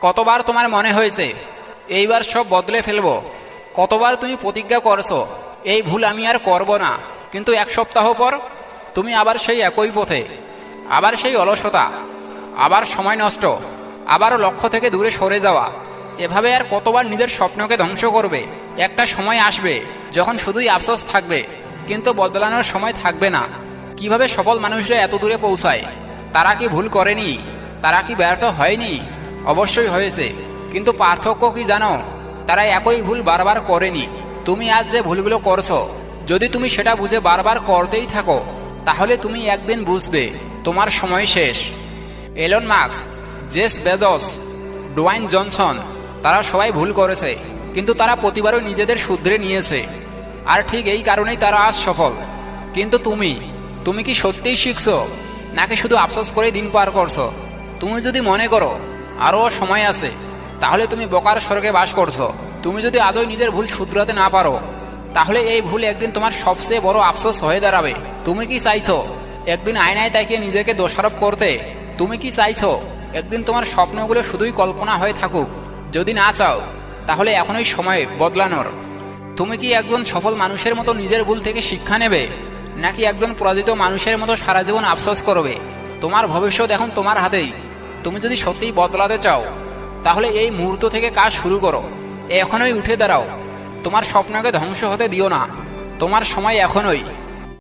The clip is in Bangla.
কতবার তোমার মনে হয়েছে, এইবার সব বদলে ফেলব? কতবার তুমি প্রতিজ্ঞা করছ, এই ভুল আমি আর করব না। কিন্তু এক সপ্তাহ পর তুমি আবার সেই একই পথে, আবার সেই অলসতা, আবার সময় নষ্ট, আবার লক্ষ্য থেকে দূরে সরে যাওয়া। এভাবে আর কতবার নিজের স্বপ্নকে ধ্বংস করবে? একটা সময় আসবে যখন শুধুই আফসোস থাকবে, কিন্তু বদলানোর সময় থাকবে না। কীভাবে সফল মানুষরা এত দূরে পৌঁছায়? তারা কি ভুল করেনি? তারা কি ব্যর্থ হয়নি? অবশ্যই হয়েছে। কিন্তু পার্থক্য কি জানো? তারা একই ভুল বারবার করেনি। তুমি আজ যে ভুলগুলো করছ, যদি তুমি সেটা বুঝে বারবার করতেই থাকো, তাহলে তুমি একদিন বুঝবে, তোমার সময় শেষ। Elon Musk Jeff Bezos, Dwayne Johnson, তারা সবাই ভুল করেছে, কিন্তু তারা প্রতিবারও নিজেদের শুধরে নিয়েছে। আর ঠিক এই কারণেই তারা আজ সফল। কিন্তু তুমি তুমি কি সত্যিই শিখছো? নাকি শুধু আফসোস করে দিন পার করছ? তুমি যদি মনে করো আরও সময় আছে। তাহলে তুমি বকার স্বর্গে বাস করছ। তুমি যদি আদৌ নিজের ভুল শুধরাতে না পারো, তাহলে এই ভুল একদিন তোমার সবচেয়ে বড় আফসোস হয়ে দাঁড়াবে। তুমি কি চাইছো একদিন আয়নায় তাকিয়ে নিজেকে দোষারোপ করতে? তুমি কি চাইছো একদিন তোমার স্বপ্নগুলো শুধুই কল্পনা হয়ে থাকুক? যদি না চাও, তাহলে এখনই সময় বদলানোর। তুমি কি একজন সফল মানুষের মতো নিজের ভুল থেকে শিক্ষা নেবে? নাকি একজন পরাজিত মানুষের মতো সারা জীবন আফসোস করবে? তোমার ভবিষ্যৎ এখন তোমার হাতেই। তুমি যদি সত্যিই বদলাতে চাও, তাহলে এই মুহূর্ত থেকে কাজ শুরু করো। এখনই উঠে দাঁড়াও। তোমার স্বপ্নকে ধ্বংস হতে দিও না। তোমার সময় এখনই।